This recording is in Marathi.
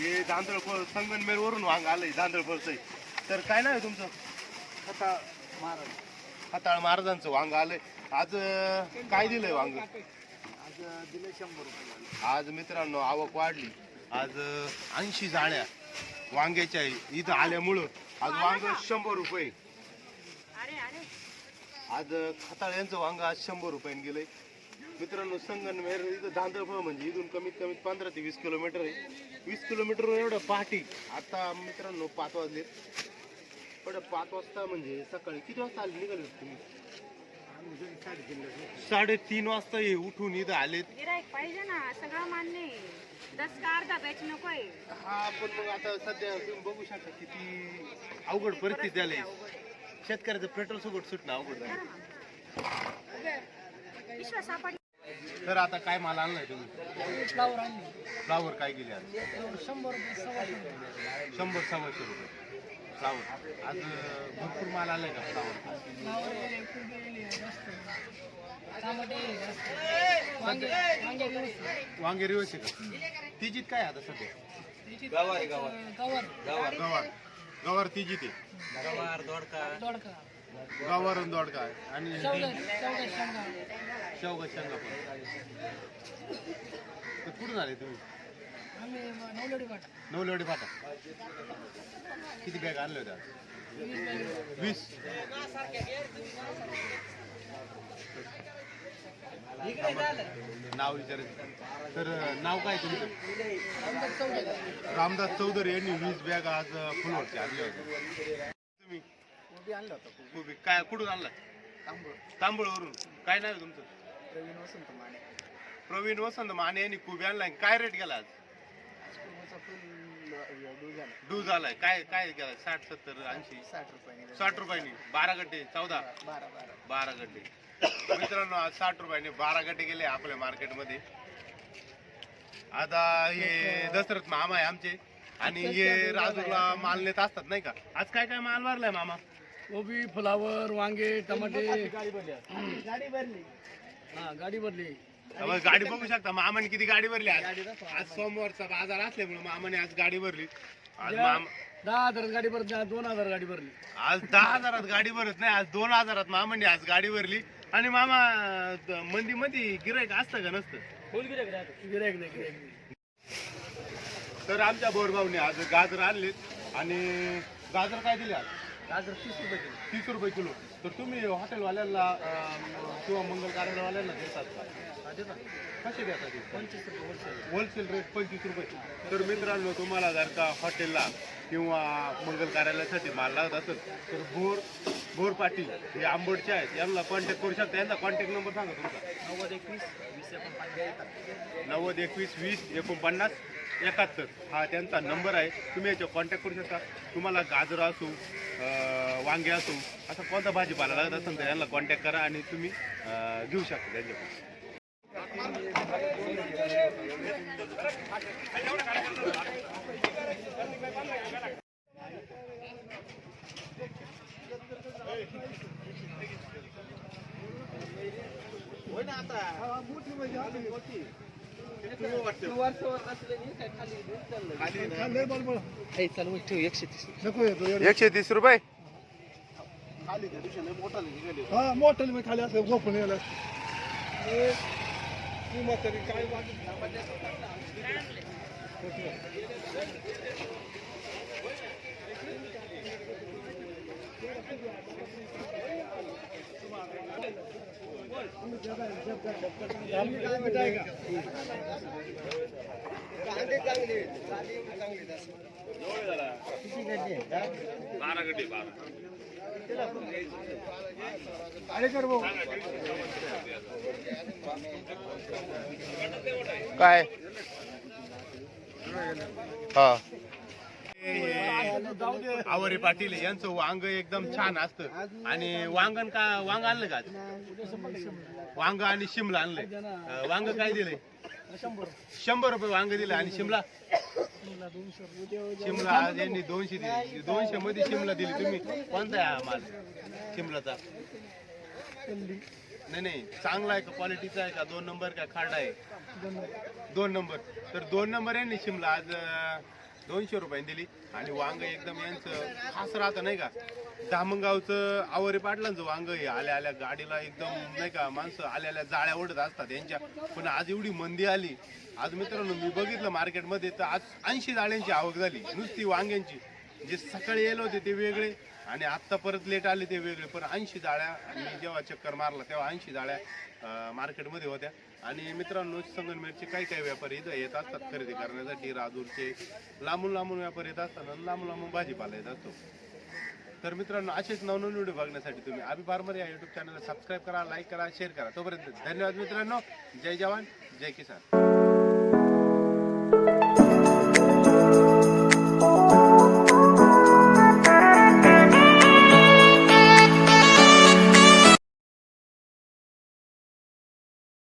हे दांदळफळ संगनमेर वरून वांग आलंय दांदळफळचं तर काय नाव आहे तुमचं? आता महाराज. हाताळ महाराजांचं वांग आलंय. आज काय दिलंय वांग? आज दिले शंभर रुपये आज मित्रांनो आवक वाढली. आज ऐंशी जाळ्या वांग्याच्या इथं आल्यामुळं आज वांग शंभर रुपये. अरे अरे. आज खताळ यांचं वांग आज शंभर रुपयाने गेलंय. मित्रांनो संगनमेर इथं दांदळफळ म्हणजे इथून कमीत कमी पंधरा ते वीस किलोमीटर आहे. वीस किलोमीटर एवढं पहाटी. आता मित्रांनो पाच वाजले पण पाच वाजता म्हणजे सकाळी किती वाजता आले निघाले होते तुम्ही? साडेतीन वाजता हे उठून इथं आलेत. पाहिजे ना सगळं मान्य आहे. दस का अर्धा बॅच नकोय. हा पण मग आता सध्या तुम्ही बघू शकता किती अवघड परिस्थिती आली शेतकऱ्याचं पेट्रोल सुगट सुटणं अवघड झालं. विश्वास सापड तर आता काय माल आणलाय तुम्ही? फ्लावर आणली. फ्लावर काय गेले आज शंभर रुपये सव्वाशे रुपये. शंभर सव्वाशे रुपये. फ्लावर. आज अं, भरपूर माल आलाय का फ्लावर? जास्त. टमाटे जास्त. वांगे वांगे व्यवस्थित. वांगे रिवर्स आहे का तिजीत काय आहे आता सध्या? गवार गवार. गवार. गवार. तिजीत आहे. दोडका. गवार आणि दोडका. आणि शेवगा शेंगा. पण. कुठून आले तुम्ही? नवलेवाडी फाटा किती बॅग आणले होत्या? वीस नाव विचारायचं. तर नाव काय तुमचं? रामदास चौधरी. यांनी वीस बॅग आज फुलवरचे आणले होते कोबी आणलं होतं खूप. काय कुठून आणला तांबूळ. तांबूळवरून. काय नाव आहे तुमचं? प्रवीण वसंत माने. प्रवीण वसंत माने यांनी कुबी आणलाय काय रेट गेला आज? फुल झाला. डू झालाय. काय काय गेला? साठ सत्तर ऐंशी? साठ रुपयाने साठ रुपयांनी. बारा गड्डे चौदा? बारा बारा बारा. गड्डे. मित्रांनो आज साठ रुपयाने बारा गड्डे गेले आपल्या मार्केटमध्ये. आता हे दशरथ मामा आहे आमचे. आणि हे राजूला माल नेत असतात नाही का? आज काय काय माल भरलाय मामा? कोबी फ्लावर वांगे टमाटे. गाडी भरली. गाडी भरली. हा गाडी भरली. त्यामुळे गाडी बघू शकता. मामाने किती गाडी भरली आज. आज सोमवारचा बाजार असल्यामुळे मामाने आज गाडी भरली. आज मामा दहा हजार गाडी भरली दोन हजार गाडी भरली. आज दहा हजारात गाडी भरत नाही आज दोन हजारात मामाने आज गाडी भरली. आणि मामा मंदी मध्ये गिरायक असतं का नसतं? गिरेक नाही नाही. तर आमच्या बोरभाऊने आज गाजर आणलेत. आणि गाजर काय दिले आज? गाजर तीस रुपये किलो. तीस रुपये किलो. तर तुम्ही हॉटेलवाल्यांना किंवा मंगल कार्यालयवाल्यांना देतात का? हा, देता. कसे देतात ते? पंचवीस रुपये होलसेल होलसेल रेट पंचवीस रुपये. तर मित्रांनो तुम्हाला जर का हॉटेलला किंवा मंगल कार्यालयासाठी माल लागत असेल तर भोर भोर पाटील हे आंबोडचे आहेत. यांना कॉन्टॅक्ट करू शकता. यांचा कॉन्टॅक्ट नंबर सांगा तुमचा. नव्वद एकवीस वीस एकोणपन्नास. नव्वद एकवीस वीस एकोणपन्नास एकाहत्तर हा त्यांचा नंबर आहे. तुम्ही याच्यावर कॉन्टॅक्ट करू शकता. तुम्हाला गाजर असो वांगे असो असा कोणता भाजीपाला लागत असेल तर यांना कॉन्टॅक्ट करा आणि तुम्ही घेऊ शकता त्यांच्याकडून. एकशे तीस एकशे तीस रुपये? हा मोठं मी खाली असं झोपून यायला बारा गड्डे हा. आवरे पाटील यांचं वांग एकदम छान असतं. आणि वांगण का वांग आणलं का आज? वांग आणि शिमला आणलंय. वांग काय दिलंय? शंभर रुपये वांग दिलं आणि शिमला? शिमला आज यांनी दोनशे दिली. म्हणजे दोनशे मध्ये शिमला दिली तुम्ही. कोणता आहे माल? शिमलाचा? नाही नाही. चांगला आहे का? क्वालिटीचा आहे का? दोन नंबर का? खाडा आहे? दोन नंबर. तर दोन नंबर यांनी शिमला आज दोनशे रुपयाने दिली. आणि वांग एकदम यांचं खास राहतं नाही का? धामणगावचं आवरे पाटलांचं वांग हे आल्या आल्या गाडीला एकदम नाही का माणसं आल्या आल्या जाळ्या ओढत असतात यांच्या. पण आज एवढी मंदी आली. आज मित्रांनो मी बघितलं मार्केटमध्ये तर आज ऐंशी जाळ्यांची आवक झाली. नुसती वांग्यांची. जे सकाळी येलो होते ते वेगळे. आणि आत्ता परत लेट आले ते वेगळे. पण ऐंशी जाळ्या मी जेव्हा चक्कर मारला तेव्हा ऐंशी जाळ्या मार्केटमध्ये होत्या. आणि मित्रांनो संगनमेरचे काही काही व्यापारी इथं येत असतात खरेदी करण्यासाठी. राजूरचे लांबून लांबून व्यापारी येत असतात आणि लांबून लांबून भाजीपाला येत असतो. तर मित्रांनो असेच नवनवीन व्हिडिओ बघण्यासाठी तुम्ही अभि फार्मर या युट्यूब चॅनलला सबस्क्राईब करा लाईक करा शेअर करा. तोपर्यंत धन्यवाद मित्रांनो. जय जवान जय किसान.